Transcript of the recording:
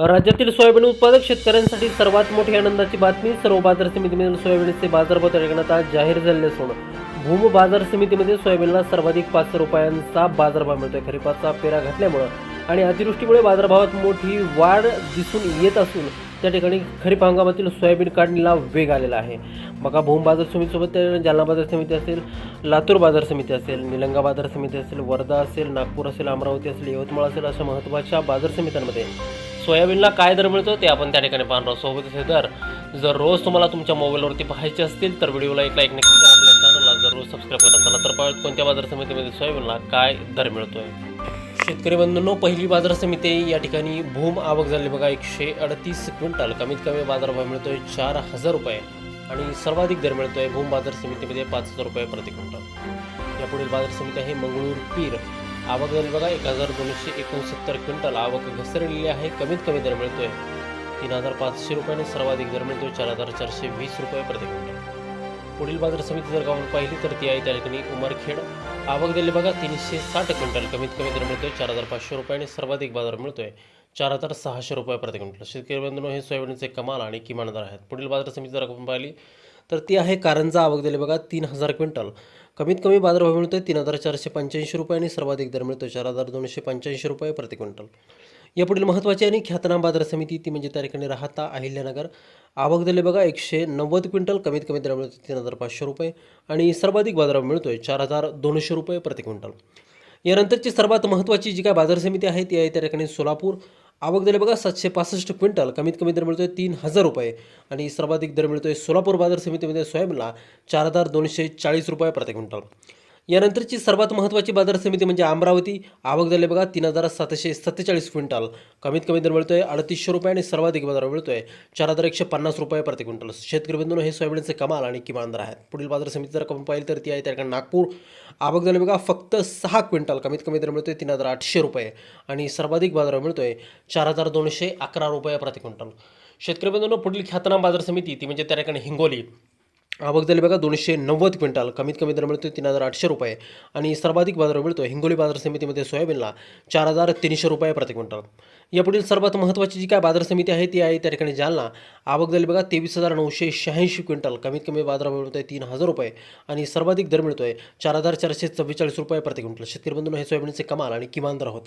राज्यातील सोयाबीन उत्पादक शेतकऱ्यांसाठी सर्वात मोठी आनंदाची बातमी सर्व बाजार समितीमधील सोयाबीनचे बाजारभाव त्या ठिकाणी जाहीर झालेले असून भूम बाजार समितीमध्ये सोयाबीनला सर्वाधिक पाचशे रुपयांचा बाजारभाव मिळतोय. खरीपाचा पेरा घातल्यामुळं आणि अतिवृष्टीमुळे बाजारभावात मोठी वाढ दिसून येत असून त्या ठिकाणी खरीप हंगामातील सोयाबीन काढणीला वेग आलेला आहे. बघा भूम बाजार समितीसोबत जालना बाजार समिती असेल लातूर बाजार समिती असेल निलंगा बाजार समिती असेल वर्धा असेल नागपूर असेल अमरावती असेल यवतमाळ असेल अशा महत्त्वाच्या बाजार समित्यांमध्ये सोयाबीनला काय दर मिळतो ते आपण त्या ठिकाणी पाहणार आहोत. सोबतच हे दर जर रोज तुम्हाला तुमच्या मोबाईलवरती पाहायचे असतील तर व्हिडिओला एक लाईक नक्की करा. आपल्या चॅनलला जर रोज सबस्क्राईब करा चला तर पाहत कोणत्या बाजार समितीमध्ये सोयाबीनला काय दर मिळतोय. शेतकरी बंधूंनो पहिली बाजार समिती या ठिकाणी भूम आवक झाली बघा. एकशे अडतीस क्विंटल कमीत कमी बाजारभाव मिळतोय चार हजार रुपये आणि सर्वाधिक दर मिळतोय भूम बाजार समितीमध्ये पाच हजार रुपये प्रति क्विंटल. यापुढील बाजार समिती आहे मंगळूर पीर. आवक झाली बघा एक हजार दोनशे एकोणसत्तर क्विंटल आवक घसरलेली आहे. कमीत कमी दर मिळतोय तीन हजार पाचशे रुपयाने सर्वाधिक दर मिळतोय चार हजार चारशे वीस रुपये प्रति क्विंटल. पुढील बाजार समिती जर गावून पाहिली तर ती आहे त्या ठिकाणी उमरखेड. आवक दिली बघा तीनशे साठ क्विंटल कमीत कमी दर मिळतोय चार हजार पाचशे रुपयाने सर्वाधिक बाजार मिळतोय चार हजार सहाशे रुपये प्रति क्विंटल. शेतकरी बंधूंनो हे सोयाबीनचे कमाल आणि किमान दर आहेत. पुढील बाजार समिती जर आपण पाहिली तर ती आहे कारंजा आवक दिली. बघा तीन हजार क्विंटल. कमीत कमी बाजारभाव मिळतो आहे तीन हजार चारशे पंच्याऐंशी रुपये आणि सर्वाधिक दर मिळतो चार हजार दोनशे पंच्याऐंशी रुपये प्रति क्विंटल. यापुढील महत्त्वाची आणि ख्यातनाम बाजार समिती ती म्हणजे त्या ठिकाणी राहता अहिल्यानगर. आवक दिले बघा एकशे नव्वद क्विंटल. कमीत कमी दर मिळतो तीन हजार पाचशे रुपये आणि सर्वाधिक बाजारभाव मिळतोय चार हजार दोनशे रुपये प्रति क्विंटल. यानंतरची सर्वात महत्त्वाची जी काय बाजार समिती आहे ती आहे त्या ठिकाणी सोलापूर. आवक दिले बघा सातशे पासष्ट क्विंटल. कमीत कमी दर मिळतोय तीन हजार रुपये. आणि सर्वाधिक दर मिळतोय सोलापूर बाजार समितीमध्ये सोयाबीनला चार हजार दोनशे चाळीस रुपये प्रति क्विंटल. यानंतरची सर्वात महत्त्वाची बाजार समिती म्हणजे अमरावती. आवक झाली बघा तीन हजार सातशे सत्तेचाळीस क्विंटल. कमीत कमी दर मिळतोय अडतीसशे रुपये आणि सर्वाधिक बाजार मिळतोय. चार हजार एकशे पन्नास रुपये प्रति क्विंटल. शेतकरी बंधून हे सोयाबीनचे कमाल आणि किमान दर आहेत. पुढील बाजार समिती जर आपण पाहिली तर ती आहे त्या ठिकाणी नागपूर. आवक झाली बघा फक्त सहा क्विंटल. कमीत कमी दर मिळतोय तीन हजार आठशे रुपये आणि सर्वाधिक बाजार मिळतोय चार हजार दोनशे अकरा रुपये प्रति क्विंटल. शेतकरी बंधूंनो पुढील ख्यातनाम बाजार समिती ती म्हणजे त्या ठिकाणी हिंगोली. आवक झाली बघा दोनशे नव्वद क्विंटल. कमीत कमी दर मिळतोय तीन हजार आठशे रुपये. आणि सर्वाधिक बाजार मिळतो हिंगोली बाजार समितीमध्ये सोयाबीनला चार हजार तीनशे रुपये प्रति क्विंटल. यापुढील सर्वात महत्त्वाची जी काय बाजार समिती आहे ती आहे त्या ठिकाणी जालना. आवक झाली बघा तेवीस हजार नऊशे शहाऐंशी क्विंटल. कमीत कमी बाजार मिळतोय तीन हजार रुपये. आणि सर्वाधिक दर मिळतोय चार हजार चारशे चव्वेचाळीस रुपये प्रति क्विंटल. शेतकरी बंधूंनो हे सोयाबीनचे कमाल आणि किमान दर होते.